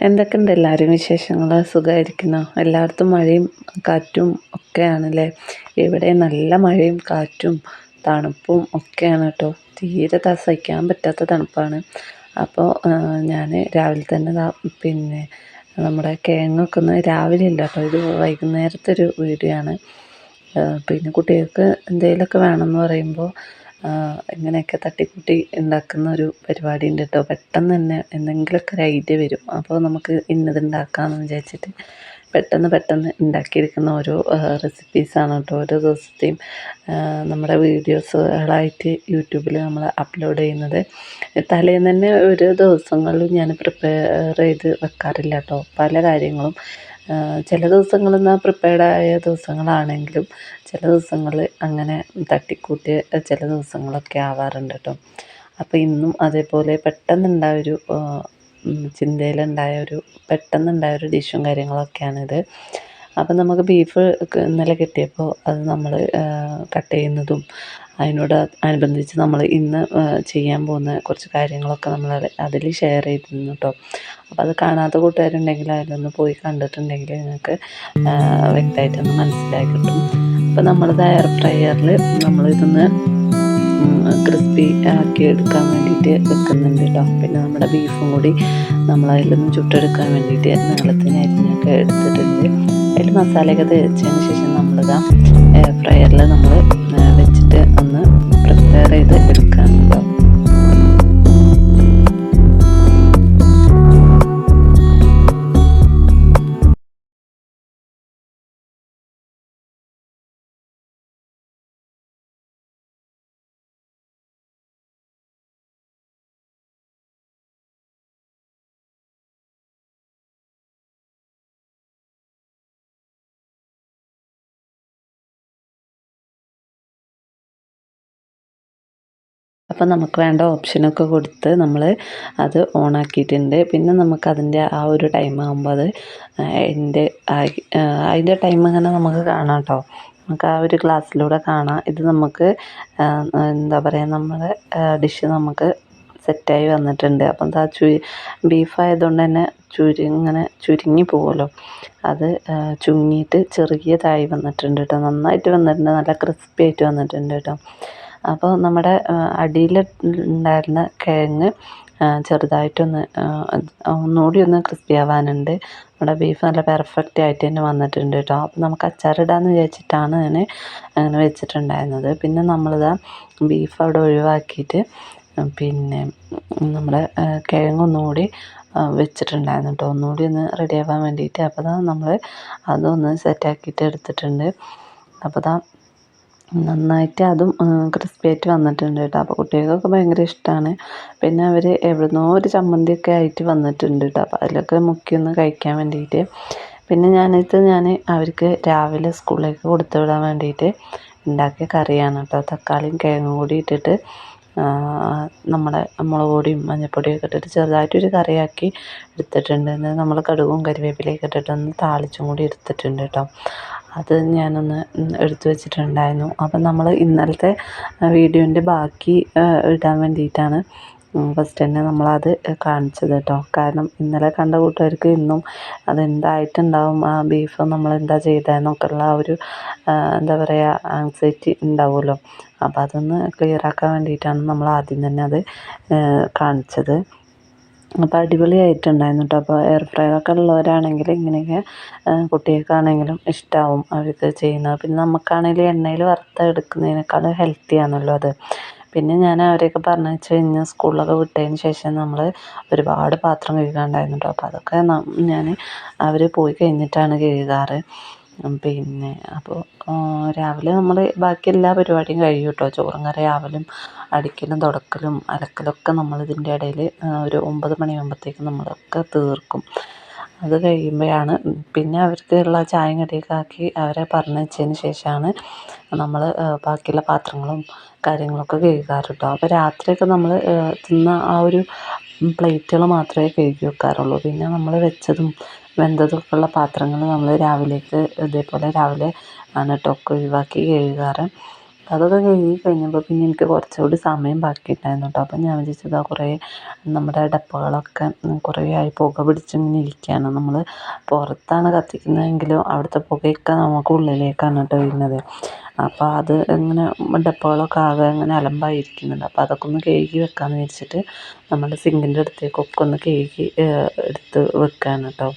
എന്തൊക്കെയുണ്ട് എല്ലാവരും വിശേഷങ്ങൾ? സുഖമായിരിക്കുന്നു? എല്ലായിടത്തും മഴയും കാറ്റും ഒക്കെയാണല്ലേ? ഇവിടെ നല്ല മഴയും കാറ്റും തണുപ്പും ഒക്കെയാണ് കേട്ടോ. തീരെ സഹിക്കാൻ പറ്റാത്ത തണുപ്പാണ്. അപ്പോൾ ഞാൻ രാവിലെ തന്നെ പിന്നെ നമ്മുടെ കിഴങ്ങൊക്കെ ഒന്ന് രാവിലെ ഉണ്ട് കേട്ടോ ഇത് വൈകുന്നേരത്തെ ഒരു വീഡിയോ ആണ്. പിന്നെ കുട്ടികൾക്ക് എന്തെങ്കിലുമൊക്കെ വേണമെന്ന് പറയുമ്പോൾ ഇങ്ങനെയൊക്കെ തട്ടിക്കൂട്ടി ഉണ്ടാക്കുന്ന ഒരു പരിപാടി ഉണ്ട് കേട്ടോ പെട്ടെന്ന് തന്നെ എന്തെങ്കിലുമൊക്കെ ഒരു ഐഡിയ വരും. അപ്പോൾ നമുക്ക് ഇന്നത് ഉണ്ടാക്കാമെന്ന് വിചാരിച്ചിട്ട് പെട്ടെന്ന് പെട്ടെന്ന് ഉണ്ടാക്കിയെടുക്കുന്ന ഓരോ റെസിപ്പീസാണ് കേട്ടോ ഓരോ ദിവസത്തെയും നമ്മുടെ വീഡിയോസുകളായിട്ട് യൂട്യൂബിൽ നമ്മൾ അപ്ലോഡ് ചെയ്യുന്നത്. തലേന്ന് തന്നെ ഓരോ ദിവസങ്ങളിലും ഞാൻ പ്രിപ്പയർ ചെയ്ത് വെക്കാറില്ല കേട്ടോ പല കാര്യങ്ങളും ചില ദിവസങ്ങളിൽ നിന്ന് പ്രിപ്പയർഡ് ആയ ദിവസങ്ങളാണെങ്കിലും ചില ദിവസങ്ങളിൽ അങ്ങനെ തട്ടിക്കൂട്ടിയ ചില ദിവസങ്ങളൊക്കെ ആവാറുണ്ട് കേട്ടോ അപ്പോൾ ഇന്നും അതേപോലെ പെട്ടെന്നുണ്ടായൊരു ചിന്തയിലുണ്ടായ ഒരു പെട്ടെന്നുണ്ടായ ഒരു ഡിഷും കാര്യങ്ങളൊക്കെയാണിത്. അപ്പം നമുക്ക് ബീഫ് ഇന്നലെ കിട്ടിയപ്പോൾ അത് നമ്മൾ കട്ട് ചെയ്യുന്നതും അതിനോട് അനുബന്ധിച്ച് നമ്മൾ ഇന്ന് ചെയ്യാൻ പോകുന്ന കുറച്ച് കാര്യങ്ങളൊക്കെ നമ്മൾ അതിൽ ഷെയർ ചെയ്തിരുന്നു കേട്ടോ അപ്പോൾ അത് കാണാത്ത കൂട്ടുകാരുണ്ടെങ്കിൽ അതിലൊന്ന് പോയി കണ്ടിട്ടുണ്ടെങ്കിൽ നിങ്ങൾക്ക് വ്യക്തമായിട്ടൊന്ന് മനസ്സിലാക്കി കിട്ടും അപ്പോൾ നമ്മളിത് എയർ ഫ്രയറിൽ നമ്മളിതൊന്ന് ക്രിസ്പി ആക്കി എടുക്കാൻ വേണ്ടിയിട്ട് വെക്കുന്നുണ്ട് കേട്ടോ പിന്നെ നമ്മുടെ ബീഫും കൂടി നമ്മൾ അതിലൊന്ന് ചുട്ടെടുക്കാൻ വേണ്ടിയിട്ട് നീളത്തിന് അരിഞ്ഞൊക്കെ എടുത്തിട്ടുണ്ട്. അതിൽ മസാലയൊക്കെ തേച്ചതിന് ശേഷം നമ്മളിതാ എയർ ഫ്രയറിൽ നമ്മൾ വെച്ചിട്ട് ഒന്ന് പ്രിപ്പയർ അപ്പോൾ നമുക്ക് വേണ്ട ഓപ്ഷനൊക്കെ കൊടുത്ത് നമ്മൾ അത് ഓണാക്കിയിട്ടുണ്ട് പിന്നെ നമുക്ക് അതിന്റെ ആ ഒരു ടൈം ആകുമ്പോൾ അത് എന്റെ അതിന്റെ ടൈം ഇങ്ങനെ നമുക്ക് കാണാം കേട്ടോ നമുക്ക് ആ ഒരു ഗ്ലാസ്സിലൂടെ കാണാം. ഇത് നമുക്ക് എന്താ പറയുക നമ്മുടെ ഡിഷ് നമുക്ക് സെറ്റായി വന്നിട്ടുണ്ട്. അപ്പം ആ ചു ബീഫായതുകൊണ്ട് തന്നെ ചുരു ഇങ്ങനെ ചുരുങ്ങി പോകുമല്ലോ അത് ചുങ്ങിയിട്ട് ചെറിയതായി വന്നിട്ടുണ്ട് കേട്ടോ നന്നായിട്ട് വന്നിട്ടുണ്ട്. നല്ല ക്രിസ്പി ആയിട്ട് വന്നിട്ടുണ്ട് കേട്ടോ അപ്പോൾ നമ്മുടെ അടിയിൽ ഉണ്ടായിരുന്ന കിഴങ്ങ് ചെറുതായിട്ടൊന്ന് ഒന്നുകൂടി ഒന്ന് ക്രിസ്പി ആവാനുണ്ട്. നമ്മുടെ ബീഫ് നല്ല പെർഫെക്റ്റ് ആയിട്ട് തന്നെ വന്നിട്ടുണ്ട് കേട്ടോ. അപ്പോൾ നമുക്ക് അച്ചാറിടാമെന്ന് വിചാരിച്ചിട്ടാണ് ഞാൻ അങ്ങനെ വെച്ചിട്ടുണ്ടായിരുന്നത്. പിന്നെ നമ്മളിതാ ബീഫ് അവിടെ ഒഴിവാക്കിയിട്ട് പിന്നെ നമ്മുടെ കിഴങ്ങ് ഒന്നുകൂടി വെച്ചിട്ടുണ്ടായിരുന്നു കേട്ടോ. ഒന്നുകൂടി ഒന്ന് റെഡി ആവാൻ വേണ്ടിയിട്ട്. അപ്പോൾ നമ്മൾ അതൊന്ന് സെറ്റാക്കിയിട്ട് എടുത്തിട്ടുണ്ട്. അപ്പോൾ ദാ നന്നായിട്ട് അതും ക്രിസ്പി ആയിട്ട് വന്നിട്ടുണ്ട് കേട്ടോ. അപ്പോൾ കുട്ടികൾക്കൊക്കെ ഭയങ്കര ഇഷ്ടമാണ് പിന്നെ അവർ എവിടുന്നോ ഒരു ചമ്മന്തിയൊക്കെ ആയിട്ട് വന്നിട്ടുണ്ട് കേട്ടോ. അപ്പോൾ അതിലൊക്കെ മുക്കി ഒന്ന് കഴിക്കാൻ വേണ്ടിയിട്ട്. പിന്നെ ഞാനിത് ഞാൻ അവർക്ക് രാവിലെ സ്കൂളിലേക്ക് കൊടുത്തു വിടാൻ വേണ്ടിയിട്ട് ഉണ്ടാക്കിയ കറിയാണ് കേട്ടോ. തക്കാളിയും കിഴങ്ങും കൂടി ഇട്ടിട്ട് നമ്മുടെ മുളക് പൊടിയും മഞ്ഞൾപ്പൊടിയും ഒക്കെ ഇട്ടിട്ട് ചെറുതായിട്ടൊരു കറിയാക്കി എടുത്തിട്ടുണ്ട്. നമ്മൾ കടുകും കരിവേപ്പിലയൊക്കെ ഇട്ടിട്ടൊന്ന് താളിച്ചും കൂടി എടുത്തിട്ടുണ്ട് കേട്ടോ. അത് ഞാനൊന്ന് എടുത്തു വെച്ചിട്ടുണ്ടായിരുന്നു. അപ്പം നമ്മൾ ഇന്നലത്തെ വീഡിയോന്റെ ബാക്കി ഇടാൻ വേണ്ടിയിട്ടാണ് ഫസ്റ്റ് തന്നെ നമ്മളത് കാണിച്ചത് കേട്ടോ കാരണം ഇന്നലെ കണ്ട കൂട്ടുകാർക്ക് ഇന്നും അതെന്തായിട്ടുണ്ടാവും ആ ബീഫ് നമ്മൾ എന്താ ചെയ്തതെന്നൊക്കെയുള്ള ആ ഒരു എന്താ പറയുക ആങ്സൈറ്റി ഉണ്ടാവുമല്ലോ. അപ്പോൾ അതൊന്ന് ക്ലിയർ ആക്കാൻ വേണ്ടിയിട്ടാണ് നമ്മൾ ആദ്യം തന്നെ അത് കാണിച്ചത്. അപ്പോൾ അടിപൊളിയായിട്ടുണ്ടായിരുന്നു കേട്ടോ അപ്പോൾ എയർ ഫ്രയറൊക്കെ ഉള്ളവരാണെങ്കിൽ ഇങ്ങനെയൊക്കെ കുട്ടികൾക്കാണെങ്കിലും ഇഷ്ടമാവും അവർക്ക് ചെയ്യുന്നത്. പിന്നെ നമുക്കാണെങ്കിലും എണ്ണയിൽ വറുത്തെടുക്കുന്നതിനേക്കാളും ഹെൽത്തി ആണല്ലോ അത്. പിന്നെ ഞാൻ അവരെയൊക്കെ പറഞ്ഞു വെച്ച് കഴിഞ്ഞാൽ സ്കൂളിലൊക്കെ വിട്ടതിന് ശേഷം നമ്മൾ ഒരുപാട് പാത്രം കഴുകാണ്ടായിരുന്നു കേട്ടോ അപ്പോൾ അതൊക്കെ ഞാൻ അവർ പോയി കഴിഞ്ഞിട്ടാണ് കഴുകാറ്. പിന്നെ അപ്പോൾ രാവിലെ നമ്മൾ ബാക്കി എല്ലാ പരിപാടിയും കഴിയും കേട്ടോ ചോറും കറി ആവലും അടിക്കലും തുടക്കലും അലക്കലൊക്കെ നമ്മൾ ഇതിന്റെ ഇടയിൽ ഒരു ഒമ്പത് മണിയാകുമ്പോഴത്തേക്കും നമ്മളൊക്കെ തീർക്കും. അത് കഴിയുമ്പോഴാണ് പിന്നെ അവർക്കുള്ള ചായയും കടിയൊക്കെ ആക്കി അവരെ പറഞ്ഞയച്ചതിന് ശേഷമാണ് നമ്മൾ ബാക്കിയുള്ള പാത്രങ്ങളും കാര്യങ്ങളൊക്കെ കഴുകാറ് കേട്ടോ അപ്പോൾ രാത്രിയൊക്കെ നമ്മൾ തിന്ന ആ ഒരു പ്ലേറ്റുകൾ മാത്രമേ കഴുകി വെക്കാറുള്ളൂ. പിന്നെ നമ്മൾ വെച്ചതും വെന്തതൊക്കെ ഉള്ള പാത്രങ്ങൾ നമ്മൾ രാവിലേക്ക് ഇതേപോലെ രാവിലെ ആണ് കേട്ടോ ഒക്കെ ഒഴിവാക്കി കഴുകാറ്. അതൊക്കെ കഴുകി കഴിഞ്ഞപ്പോൾ പിന്നെ എനിക്ക് കുറച്ചുകൂടി സമയം ബാക്കിയിട്ടായിരുന്നു കേട്ടോ അപ്പം ഞാൻ വിചാരിച്ചത് കുറേ നമ്മുടെ ഡപ്പകളൊക്കെ കുറേ ആയി പുക പിടിച്ചിങ്ങനെ ഇരിക്കുകയാണ്. നമ്മൾ പുറത്താണ് കത്തിക്കുന്നതെങ്കിലും അവിടുത്തെ പുകയൊക്കെ നമുക്ക് ഉള്ളിലേക്കാണ് കേട്ടോ വരുന്നത് അപ്പോൾ അത് ഇങ്ങനെ ഡപ്പകളൊക്കെ ആകെ ഇങ്ങനെ അലമ്പായിരിക്കുന്നുണ്ട്. അപ്പോൾ അതൊക്കെ ഒന്ന് കഴുകി വെക്കാമെന്ന് വിചാരിച്ചിട്ട് നമ്മുടെ സിങ്കിന്റെ അടുത്തേക്കൊക്കെ ഒന്ന് കഴുകി എടുത്ത് വെക്കുകയാണ് കേട്ടോ